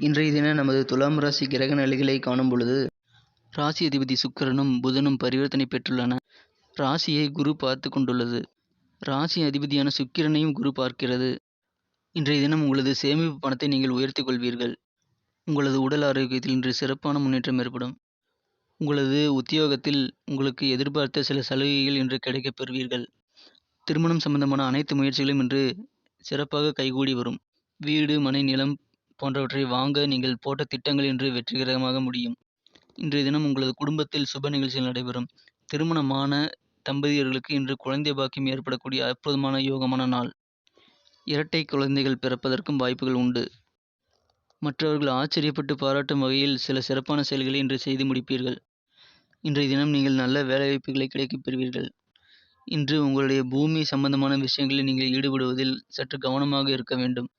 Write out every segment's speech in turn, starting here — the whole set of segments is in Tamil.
இன்றைய தினம் நமது துலாம் ராசி கிரக நிலைகளை காணும் பொழுது ராசி அதிபதி சுக்கிரனும் புதனும் பரிவர்த்தனை பெற்றுள்ளன. ராசியை குரு பார்த்து கொண்டுள்ளது. ராசி அதிபதியான சுக்கிரனையும் குரு பார்க்கிறது. இன்றைய தினம் உங்களது சேமிப்பு பணத்தை நீங்கள் உயர்த்தி கொள்வீர்கள். உங்களது உடல் ஆரோக்கியத்தில் இன்று சிறப்பான முன்னேற்றம் ஏற்படும். உங்களது உத்தியோகத்தில் உங்களுக்கு எதிர்பார்த்த சில சலுகைகள் இன்று கிடைக்கப் பெறுவீர்கள். திருமணம் சம்பந்தமான அனைத்து முயற்சிகளும் இன்று சிறப்பாக கைகூடி வரும். வீடு மனை நிலம் போன்றவற்றை வாங்க நீங்கள் போட்ட திட்டங்கள் இன்று வெற்றிகரமாக முடியும். இன்றைய தினம் உங்களது குடும்பத்தில் சுப நிகழ்ச்சிகள் நடைபெறும். திருமணமான தம்பதியர்களுக்கு இன்று குழந்தை பாக்கியம் ஏற்படக்கூடிய அற்புதமான யோகமான நாள். இரட்டை குழந்தைகள் பிறப்பதற்கும் வாய்ப்புகள் உண்டு. மற்றவர்கள் ஆச்சரியப்பட்டு பாராட்டும் வகையில் சில சிறப்பான செயல்களை இன்று செய்து முடிப்பீர்கள். இன்றைய தினம் நீங்கள் நல்ல வேலைவாய்ப்புகளை கிடைக்கப் பெறுவீர்கள். இன்று உங்களுடைய பூமி சம்பந்தமான விஷயங்களில் நீங்கள் ஈடுபடுவதில் சற்று கவனமாக இருக்க வேண்டும்.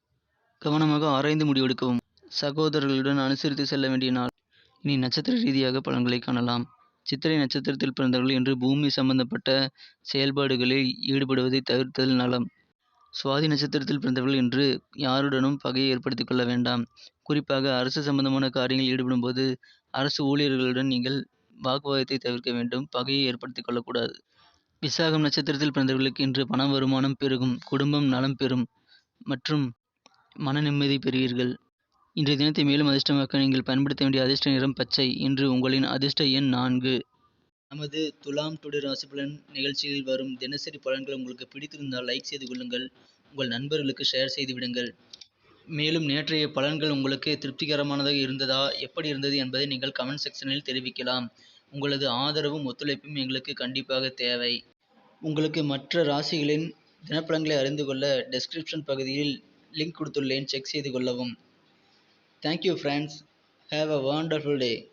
கவனமாக ஆராய்ந்து முடிவெடுக்கவும். சகோதரர்களுடன் அனுசரித்து செல்ல வேண்டிய நாள். இனி நட்சத்திர ரீதியாக பலன்களை காணலாம். சித்திரை நட்சத்திரத்தில் பிறந்தவர்கள் என்று பூமி சம்பந்தப்பட்ட செயல்பாடுகளில் ஈடுபடுவதை தவிர்த்தல் நலம். சுவாதி நட்சத்திரத்தில் பிறந்தவர்கள் என்று யாருடனும் பகையை ஏற்படுத்திக் கொள்ள வேண்டாம். குறிப்பாக அரசு சம்பந்தமான காரியங்களில் ஈடுபடும் போது அரசு ஊழியர்களுடன் நீங்கள் வாக்குவாதத்தை தவிர்க்க வேண்டும். பகையை ஏற்படுத்திக் கொள்ளக்கூடாது. விசாகம் நட்சத்திரத்தில் பிறந்தவர்களுக்கு இன்று பண வருமானம் பெருகும். குடும்பம் நலம் பெறும். மற்றும் மன நிம்மதி பெறுவீர்கள். இன்றைய தினத்தை மேலும் அதிர்ஷ்டமாக்க நீங்கள் பயன்படுத்த வேண்டிய அதிர்ஷ்ட நிறம் பச்சை இன்று உங்களின் அதிர்ஷ்ட எண் நான்கு. நமது துலாம் டுடே ராசி பலன் நிகழ்ச்சியில் வரும் தினசரி பலன்கள் உங்களுக்கு பிடித்திருந்தால் லைக் செய்து கொள்ளுங்கள். உங்கள் நண்பர்களுக்கு ஷேர் செய்து விடுங்கள். மேலும் நேற்றைய பலன்கள் உங்களுக்கு திருப்திகரமானதாக இருந்ததா எப்படி இருந்தது என்பதை நீங்கள் கமெண்ட் செக்ஷனில் தெரிவிக்கலாம். உங்களது ஆதரவும் ஒத்துழைப்பும் எங்களுக்கு கண்டிப்பாக தேவை. உங்களுக்கு மற்ற ராசிகளின் தினப்பலன்களை அறிந்து கொள்ள டெஸ்கிரிப்ஷன் பகுதியில் லிங்க் கொடுத்துள்ளேன் செக் செய்து கொள்ளவும். Thank you friends have a wonderful day